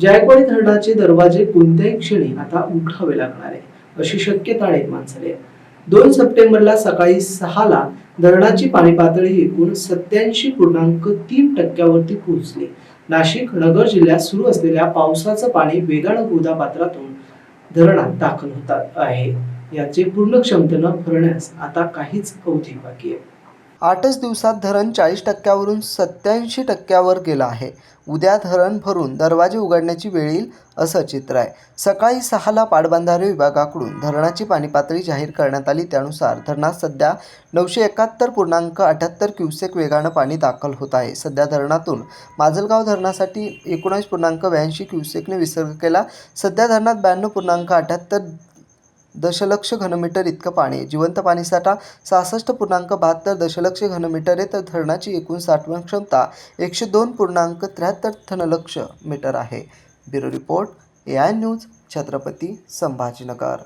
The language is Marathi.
जायकवाडी धरणाचे दरवाजे कोणत्याही क्षणी आता उघडावे लागणार आहे अशी शक्यता निर्माण झाली आहे. दोन सप्टेंबरला सकाळी सहाला धरणाची पाणी पातळी एकूण सत्याऐंशी पूर्णांक तीन टक्क्यावरती पोहोचली. नाशिक नगर जिल्ह्यात सुरू असलेल्या पावसाचं पाणी वेगानं गोदा पात्रातून धरणात दाखल होतात आहे. याचे पूर्ण क्षमतेनं भरण्यास आता काहीच अवधी बाकी आहे. आठच दिवसात धरण चाळीस टक्क्यावरून सत्याऐंशी टक्क्यावर गेलं आहे. उद्या धरण भरून दरवाजे उघडण्याची वेळ येईल असं चित्र आहे. सकाळी सहाला पाटबंधारे विभागाकडून धरणाची पाणी पातळी जाहीर करण्यात आली. त्यानुसार धरणात सध्या नऊशे एकाहत्तर पूर्णांक अठ्याहत्तर क्युसेक वेगानं पाणी दाखल होत आहे. सध्या धरणातून माजलगाव धरणासाठी एकोणावीस पूर्णांक ब्याऐंशी क्युसेकने विसर्ग केला. सध्या धरणात ब्याण्णव पूर्णांक अठ्याहत्तर दशलक्ष घनमीटर इतकं पाणी. जिवंत पाणीसाठा सहासष्ट पूर्णांक बहात्तर दशलक्ष घनमीटर आहे. तर धरणाची एकूण साठवण क्षमता एकशे दोन पूर्णांक त्र्याहत्तर धनलक्ष मीटर आहे. Bureau report A I news Chhatrapati Sambhajinagar.